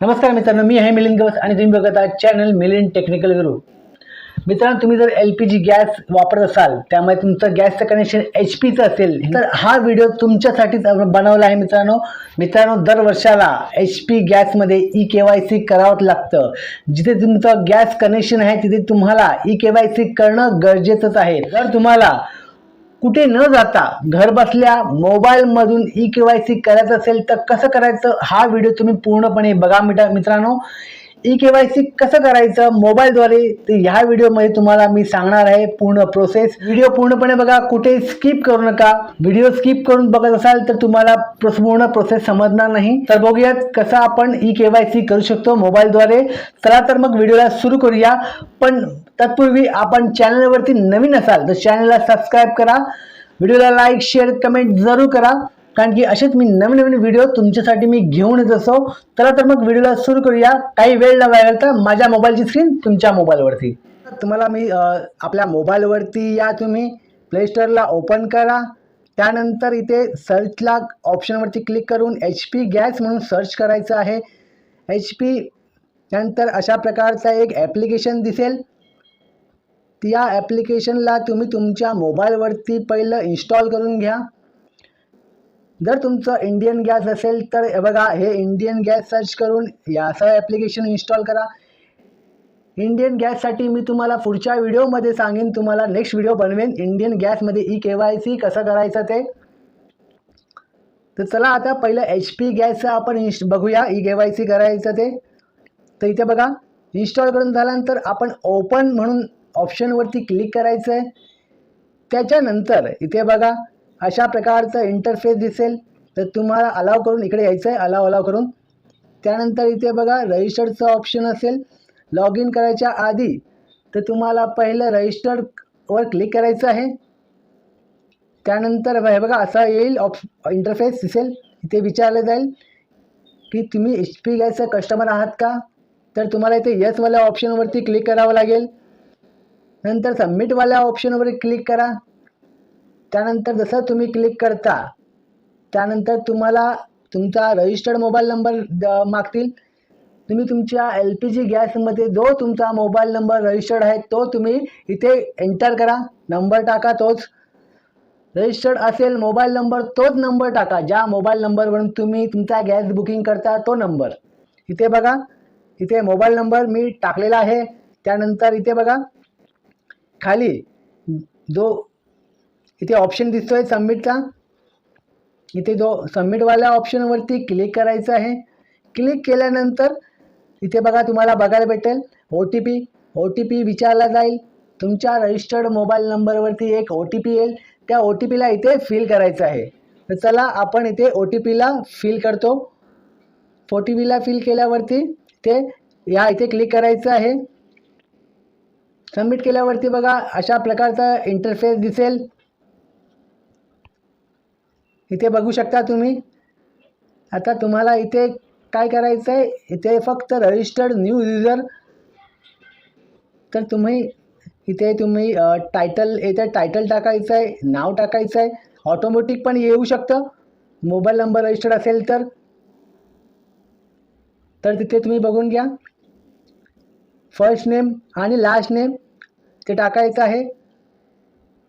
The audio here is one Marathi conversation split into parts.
नमस्कार मित्रांनो मी आहे मिलिंद गवस आणि तुम्ही बघत आहात चॅनल मिलिंद टेक्निकल गुरु. मित्रांनो तुम्ही जर एल पी जी गॅस वापरत असाल त्यामुळे तुमचं गॅसचं कनेक्शन एच पीचं असेल तर हा व्हिडिओ तुमच्यासाठीच बनवला आहे मित्रांनो. मित्रांनो दर वर्षाला एच पी गॅसमध्ये ई के वाय सी करावंच लागतं. जिथे तुमचं गॅस कनेक्शन आहे तिथे तुम्हाला ई के वाय सी करणं गरजेचंच आहे. जर तुम्हाला कुठे न जाता घर बसल्या मोबाईलमधून ई के वाय सी करायचं असेल तर कसं करायचं? हा व्हिडिओ तुम्ही पूर्णपणे बघा मिटा मित्रांनो. ई के वाय सी कसं करायचं? मोबाईलद्वारे ह्या व्हिडिओमध्ये तुम्हाला मी सांगणार आहे पूर्ण प्रोसेस व्हिडिओ पूर्णपणे बघा कुठे स्किप करू नका. व्हिडिओ स्किप करून बघत असाल तर तुम्हाला पूर्ण प्रोसेस समजणार नाही. तर बघूयात कसं आपण ई के वाय सी करू शकतो मोबाईलद्वारे. चला तर मग व्हिडिओला सुरू करूया. पण तत्पूर्वी आपण चॅनलवरती नवीन असाल तर चॅनलला सबस्क्राईब करा. व्हिडिओला लाईक शेअर कमेंट जरूर करा. कारण की असेच मी नवीन नवीन व्हिडिओ तुमच्यासाठी मी घेऊन येत असो चला तर मग व्हिडिओला सुरू करूया. काही वेळ न लागेल तर माझ्या मोबाईलची स्क्रीन तुमच्या मोबाईलवरती तुम्हाला मी आपल्या मोबाईलवरती या तुम्ही. प्ले स्टोअरला ओपन करा. त्यानंतर इथे सर्चला ऑप्शनवरती क्लिक करून एच पी गॅस म्हणून सर्च करायचं आहे. एच पी त्यानंतर अशा प्रकारचं एक ॲप्लिकेशन दिसेल. त्या ॲप्लिकेशनला तुम्ही तुमच्या मोबाईलवरती पहिलं इन्स्टॉल करून घ्या. जर तुमचं इंडियन गॅस असेल तर बघा हे इंडियन गॅस सर्च करून याचं ॲप्लिकेशन इन्स्टॉल करा. इंडियन गॅससाठी मी तुम्हाला पुढच्या व्हिडिओमध्ये सांगेन तुम्हाला नेक्स्ट व्हिडिओ बनवेन इंडियन गॅसमध्ये ई के वाय सी कसं करायचं ते. तर चला आता पहिलं एच पी गॅसचं आपण इन्स्ट बघूया ई के वाय सी करायचं ते. तर इथे बघा इन्स्टॉल करून झाल्यानंतर आपण ओपन म्हणून ऑप्शनवरती क्लिक करायचं आहे त्याच्यानंतर इथे बघा अशा प्रकारचं इंटरफेस दिसेल तर तुम्हाला अलाव करून इकडे यायचं आहे अलाव अलाव करून. त्यानंतर इथे बघा रजिस्टरचं ऑप्शन असेल. लॉग इन करायच्या आधी तर तुम्हाला पहिलं रजिस्टरवर क्लिक करायचं आहे. त्यानंतर हे बघा असा येईल ऑप इंटरफेस दिसेल. इथे विचारलं जाईल की तुम्ही एच पी गॅसचं कस्टमर आहात का? तर तुम्हाला इथे येसवाल्या ऑप्शनवरती क्लिक करावं लागेल. नंतर सबमिटवाल्या ऑप्शनवर क्लिक करा. त्यानंतर जसं तुम्ही क्लिक करता त्यानंतर तुम्हाला तुमचा रजिस्टर्ड मोबाईल नंबर द- मागतील. तुम्ही तुमच्या एल पी जी गॅसमध्ये जो तुमचा मोबाईल नंबर रजिस्टर्ड आहे तो तुम्ही इथे एंटर करा. नंबर टाका तोच. रजिस्टर्ड असेल मोबाईल नंबर तोच नंबर टाका. ज्या मोबाईल नंबरवरून तुम्ही तुमचा गॅस बुकिंग करता तो नंबर इथे बघा. इथे मोबाईल नंबर मी टाकलेला आहे. त्यानंतर इथे बघा. खाली जो इथे ऑप्शन दिसतो आहे सबमिटचा इथे जो सबमिटवाल्या ऑप्शनवरती क्लिक करायचं आहे. क्लिक केल्यानंतर इथे बघा तुम्हाला बघायला भेटेल. O T P O T P विचारला जाईल. तुमच्या रजिस्टर्ड मोबाईल नंबरवरती एक ओ टी पी येईल. त्या ओ टी पीला इथे फिल करायचं आहे. तर चला आपण इथे ओ टी पीला फिल करतो. ओ टी पीला फिल केल्यावरती ते या इथे क्लिक करायचं आहे. सबमिट केल्यावरती बघा अशा प्रकारचा इंटरफेस दिसेल. इथे बघू शकता तुम्ही. आता तुम्हाला इथे काय करायचं आहे इथे फक्त रजिस्टर्ड न्यू युजर तर तुम्ही इथे तुम्ही टायटल इथे टायटल टाकायचं आहे नाव टाकायचं आहे ऑटोमॅटिक पण येऊ शकतं. मोबाईल नंबर रजिस्टर्ड असेल तर. तर तिथे तुम्ही बघून घ्या. फर्स्ट नेम आणि लास्ट नेम ते टाकायचं आहे.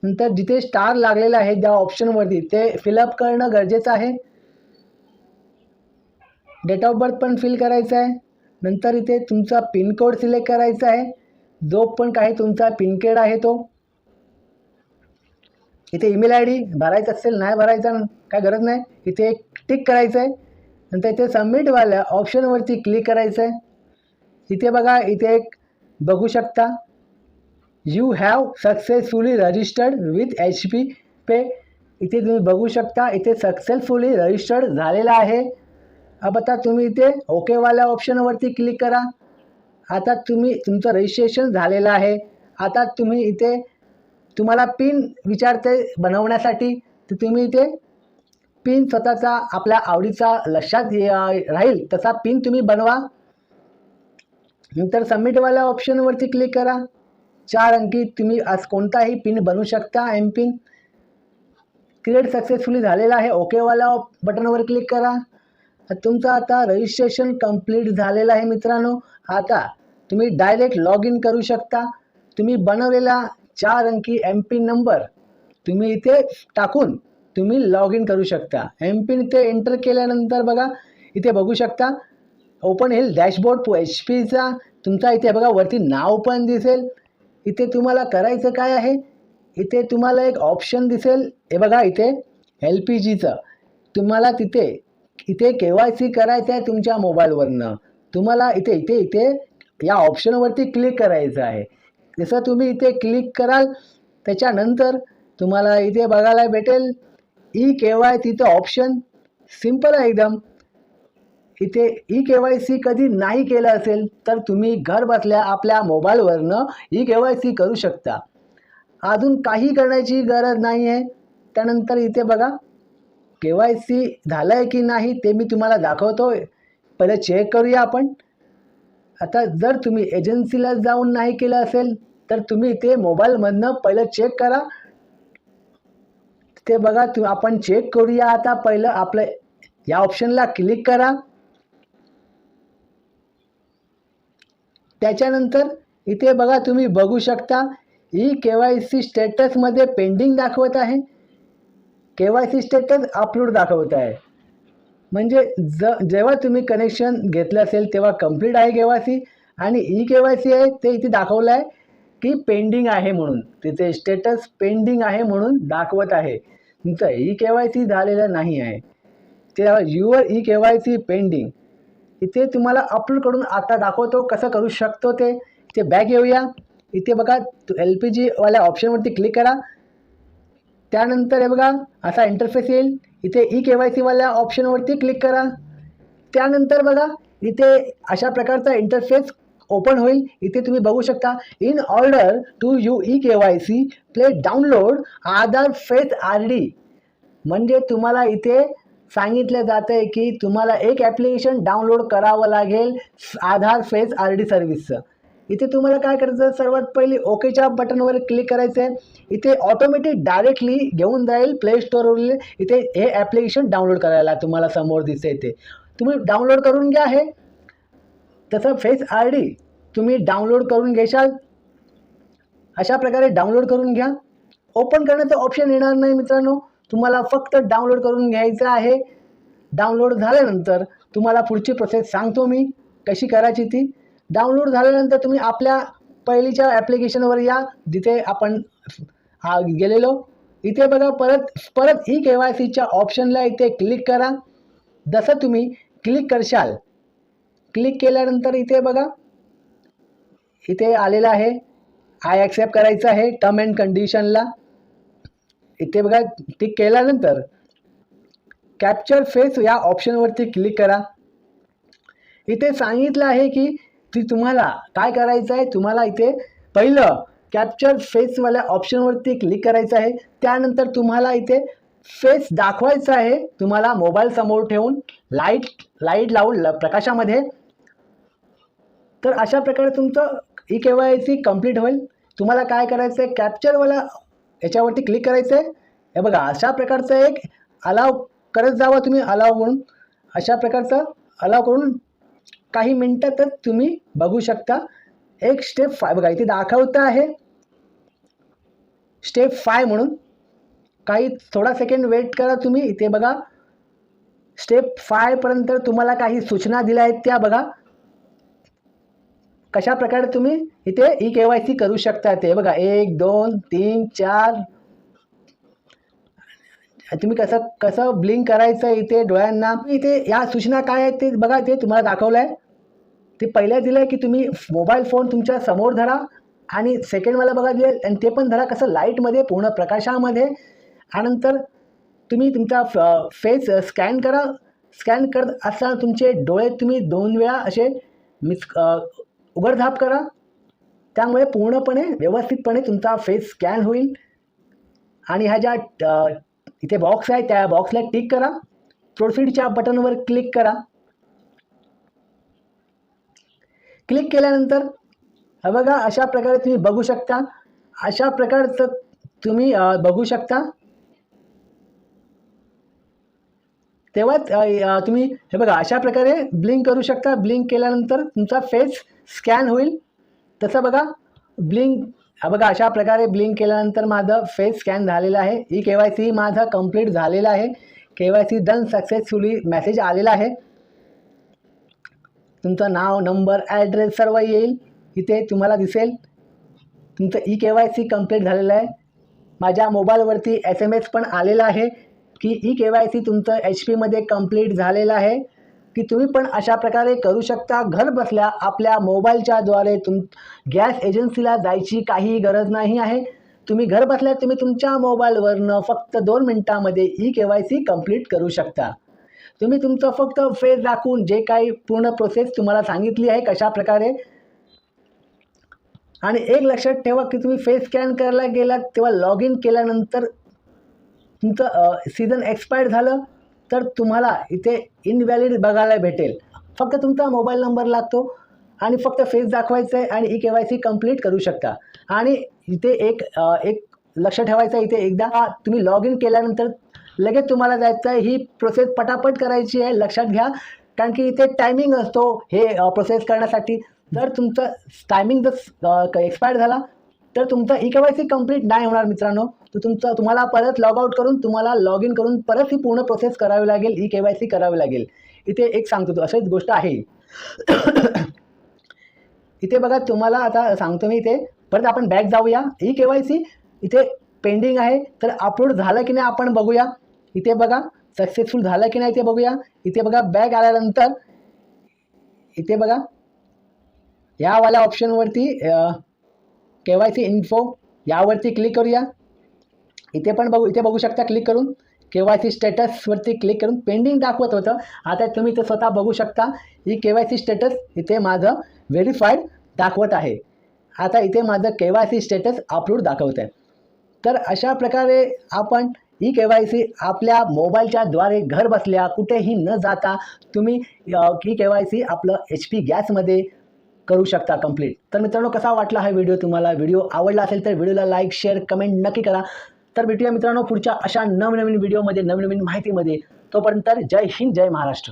नंतर जिथे स्टार लागलेला आहे ज्या ऑप्शनवरती ते फिलअप करणं गरजेचं आहे. डेट ऑफ बर्थ पण फिल करायचं आहे. नंतर इथे तुमचा पिनकोड सिलेक्ट करायचा आहे. जो पण काही तुमचा पिनकोड आहे तो. इथे ईमेल आय डी भरायचा असेल नाही भरायचा काय गरज नाही. इथे एक टिक करायचं आहे. नंतर इथे सबमिटवाल्या ऑप्शनवरती क्लिक करायचं आहे. इथे बघा इथे एक बघू शकता. You have successfully registered with H P pay इथे तुम्ही बघू शकता इथे सक्सेसफुली रजिस्टर्ड झालेलं आहे. अब आता तुम्ही इथे ओकेवाल्या ऑप्शनवरती क्लिक करा. आता तुम्ही तुमचं रजिस्ट्रेशन झालेलं आहे. आता तुम्ही इथे तुम्हाला पिन विचारते बनवण्यासाठी. तर तुम्ही इथे पिन स्वतःचा आपल्या आवडीचा लक्षात राहील. तसा पिन तुम्ही बनवा. नंतर सबमिटवाल्या ऑप्शनवरती क्लिक करा. चार अंकी तुम्ही आज कोणताही पिन बनवू शकता. एम पिन क्रिएट सक्सेसफुली झालेला आहे. ओकेवाल्या बटनवर क्लिक करा. तुमचं आता रजिस्ट्रेशन कंप्लीट झालेलं आहे मित्रांनो. आता तुम्ही डायरेक्ट लॉग इन करू शकता. तुम्ही बनवलेला चार अंकी एम पिन नंबर तुम्ही इथे टाकून तुम्ही लॉग इन करू शकता. एम पिन इथे एंटर केल्यानंतर बघा इथे बघू शकता. ओपन येईल डॅशबोर्ड एच पीचा तुमचा इथे बघा वरती नाव पण दिसेल. इथे तुम्हाला करायचं काय आहे? इथे तुम्हाला एक ऑप्शन दिसेल. हे बघा इथे एल पी जीचं तुम्हाला तिथे इथे के वाय सी करायचं आहे तुमच्या मोबाईलवरनं. तुम्हाला इथे इथे इथे या ऑप्शनवरती क्लिक करायचं आहे. जसं तुम्ही इथे क्लिक कराल त्याच्यानंतर तुम्हाला इथे बघायला भेटेल ई के वाय तिथं ऑप्शन सिंपल आहे एकदम. इथे ई के वाय सी कधी नाही केलं असेल तर तुम्ही घर बसल्या आपल्या मोबाईलवरनं ई के वाय सी करू शकता. अजून काही करण्याची गरज नाही आहे त्यानंतर इथे बघा के वाय सी झालं आहे की नाही ते मी तुम्हाला दाखवतो पहिले चेक करूया आपण. आता जर तुम्ही एजन्सीला जाऊन नाही केलं असेल तर तुम्ही ते मोबाईलमधनं पहिलं चेक करा. ते बघा तू आपण चेक करूया आता. पहिलं आपलं या ऑप्शनला क्लिक करा. त्याच्यानंतर इथे बघा तुम्ही बघू शकता ई के वाय सी स्टेटसमध्ये पेंडिंग दाखवत आहे. K Y C status upload दाखवत आहे. म्हणजे ज जेव्हा तुम्ही कनेक्शन घेतलं असेल तेव्हा कंप्लीट आहे के वाय सी. आणि ई के वाय सी आहे ते इथे दाखवलं आहे की पेंडिंग आहे म्हणून. तिथे स्टेटस पेंडिंग आहे म्हणून दाखवत आहे. तुमचं ई के वाय सी झालेलं नाही आहे. ते your E K Y C pending इथे तुम्हाला अपलोड करून आता दाखवतो कसं करू शकतो ते. इथे बॅग येऊया. इथे बघा एल पी जीवाल्या ऑप्शनवरती क्लिक करा. त्यानंतर हे बघा असा इंटरफेस येईल. इथे ई के वाय सीवाल्या ऑप्शनवरती क्लिक करा. त्यानंतर बघा इथे अशा प्रकारचा इंटरफेस ओपन होईल. इथे तुम्ही बघू शकता in order to you E K Y C play download Aadhaar face R D म्हणजे तुम्हाला इथे सांगितलं जातं आहे की तुम्हाला एक ॲप्लिकेशन डाउनलोड करावं लागेल आधार फेस आर डी सर्व्हिसचं. इथे तुम्हाला काय करायचं सर्वात पहिली ओकेच्या बटनवर क्लिक करायचं आहे इथे ऑटोमॅटिक डायरेक्टली घेऊन जाईल प्ले स्टोअरवरील इथे हे ॲप्लिकेशन डाउनलोड करायला तुम्हाला समोर दिसते इथे. तुम्ही डाउनलोड करून घ्या हे. तसं फेस आर डी तुम्ही डाउनलोड करून घेशाल. अशा प्रकारे डाउनलोड करून घ्या. ओपन करण्याचं ऑप्शन येणार नाही मित्रांनो. तुम्हाला फक्त डाउनलोड करून घ्यायचं आहे. डाउनलोड झाल्यानंतर तुम्हाला पुढची प्रोसेस सांगतो मी कशी करायची ती. डाउनलोड झाल्यानंतर तुम्ही आपल्या पहिलीच्या ॲप्लिकेशनवर या. जिथे आपण गेलेलो. इथे बघा परत परत ई के वाय सीच्या ऑप्शनला इथे क्लिक करा. जसं तुम्ही क्लिक करशाल. क्लिक केल्यानंतर इथे बघा. इथे आलेलं आहे. आय ॲक्सेप्ट करायचं आहे. टर्म अँड कंडिशनला इथे बघा टिक केल्यानंतर कॅप्चर फेस या ऑप्शनवरती क्लिक करा. इथे सांगितलं आहे की ती तुम्हाला काय करायचं आहे तुम्हाला इथे पहिलं कॅप्चर फेसवाल्या ऑप्शनवरती क्लिक करायचं आहे. त्यानंतर तुम्हाला इथे फेस दाखवायचं आहे तुम्हाला मोबाईल समोर ठेवून लाइट लाइट लावून ल प्रकाशामध्ये. तर अशा प्रकारे तुमचं E K Y C complete होईल. तुम्हाला काय करायचं आहे कॅप्चरवाला याच्यावरती क्लिक करायचं आहे हे बघा अशा प्रकारचं एक अलाव करत जावा तुम्ही अलाव म्हणून. अशा प्रकारचं अलाव करून काही मिनटातच तुम्ही बघू शकता. एक स्टेप फाय बघा इथे दाखवतं आहे. स्टेप फाय म्हणून. काही थोडा सेकंड वेट करा तुम्ही. इथे बघा. स्टेप फायपर्यंत तुम्हाला काही सूचना दिल्या आहेत त्या बघा. कशा प्रकारे तुम्ही इथे ई के वाय सी करू शकता ते? बघा एक दोन तीन चार. तुम्ही कसं कसं ब्लिंक करायचं इथे डोळ्यांना? इथे या सूचना काय आहेत ते बघा ते तुम्हाला दाखवलं आहे ते पहिल्या दिलं आहे की तुम्ही मोबाईल फोन तुमच्यासमोर धरा आणि सेकंडवाला बघा दिले आणि ते पण धरा कसं लाईटमध्ये पूर्ण प्रकाशामध्ये. त्यानंतर तुम्ही तुमचा फेस स्कॅन करा. स्कॅन करत असताना तुमचे डोळे तुम्ही दोन वेळा असे मिस उघडझाप करा. त्यामुळे पूर्णपणे व्यवस्थितपणे तुमचा फेस स्कॅन होईल. आणि ह्या ज्या इथे बॉक्स आहे त्या बॉक्सला टिक करा. प्रोसीडच्या बटनवर क्लिक करा. क्लिक केल्यानंतर बघा अशा प्रकारे तुम्ही बघू शकता. अशा प्रकारचं तुम्ही बघू शकता. तेव्हाच तुम्ही हे बघा अशा प्रकारे ब्लिंक करू शकता. ब्लिंक केल्यानंतर तुमचा फेस स्कॅन होईल. तसं बघा ब्लिंक हा बघा अशा प्रकारे ब्लिंक केल्यानंतर माझं फेस स्कॅन झालेलं आहे. ई के वाय सी माझं कंप्लीट झालेलं आहे. K Y C done successfully message आलेला आहे. तुमचं नाव नंबर ॲड्रेस सर्व येईल. इथे तुम्हाला दिसेल. तुमचं E K Y C complete झालेलं आहे. माझ्या मोबाईलवरती एस एम एस पण आलेला आहे की ई के वाय सी तुमचं एच पीमध्ये कंप्लीट झालेलं आहे. की तुम्ही पण अशा प्रकारे करू शकता. घर बसल्या आपल्या मोबाईलच्याद्वारे तुम गॅस एजन्सीला जायची काही गरज नाही आहे. तुम्ही घर बसल्या तुम्ही तुमच्या मोबाईलवरनं फक्त दोन मिनटामध्ये E K Y C complete करू शकता. तुम्ही तुमचं फक्त फेस दाखवून जे काही पूर्ण प्रोसेस तुम्हाला सांगितली आहे कशा प्रकारे. आणि एक लक्षात ठेवा की तुम्ही फेस स्कॅन करायला गेलात तेव्हा लॉग इन केल्यानंतर तुमचं सीझन एक्सपायर्ड झालं. तर तुम्हाला इथे इनव्हॅलिड बघायला भेटेल. फक्त तुमचा मोबाईल नंबर लागतो आणि फक्त फेस दाखवायचं आहे आणि E K Y C complete करू शकता. आणि इथे एक एक लक्ष ठेवायचं आहे इथे एकदा. तुम्ही लॉग इन केल्यानंतर लगेच तुम्हाला जायचं आहे ही प्रोसेस पटापट करायची आहे. लक्षात घ्या. कारण की इथे टायमिंग असतो हे प्रोसेस करण्यासाठी. जर तुमचं टायमिंग जर एक्सपायर झाला तर तुमचा E K Y C complete नाही होणार मित्रांनो. तर तुमचं तुम्हाला परत लॉग आउट करून तुम्हाला लॉग इन करून परत ही पूर्ण प्रोसेस करावी लागेल ई के वाय सी करावी लागेल. इथे एक सांगतो तो अशीच गोष्ट आहे. इथे बघा तुम्हाला आता सांगतो मी इथे. परत आपण बॅक जाऊया. ई के वाय सी इथे पेंडिंग आहे. तर अपलोड झालं की नाही आपण बघूया. इथे बघा सक्सेसफुल झालं की नाही ते बघूया. इथे बघा बॅग आल्यानंतर इथे बघा यावाल्या ऑप्शनवरती के वाय सी इन्फो यावरती क्लिक करूया. इथे पण बघू इथे बघू शकता क्लिक करून. के वाय सी स्टेटसवरती क्लिक करून पेंडिंग दाखवत होतं. आता तुम्ही ते स्वतः बघू शकता. ही के वाय सी स्टेटस इथे माझं व्हेरीफाईड दाखवत आहे. आता इथे माझं K Y C status upload दाखवत आहे तर अशा प्रकारे आपण ई के वाय सी आपल्या मोबाईलच्या द्वारे घर बसल्या कुठेही न जाता तुम्ही ई के वाय सी आपलं एच पी गॅसमध्ये करू शकता कंप्लीट तर मित्रांनो कसा वाटला हा व्हिडिओ तुम्हाला? व्हिडिओ आवडला असेल तर व्हिडिओला लाईक शेअर कमेंट नक्की करा. तर भेटूया मित्रांनो पुढच्या अशा नवनवीन व्हिडिओमध्ये नवनवीन माहितीमध्ये. तोपर्यंत जय हिंद जय महाराष्ट्र.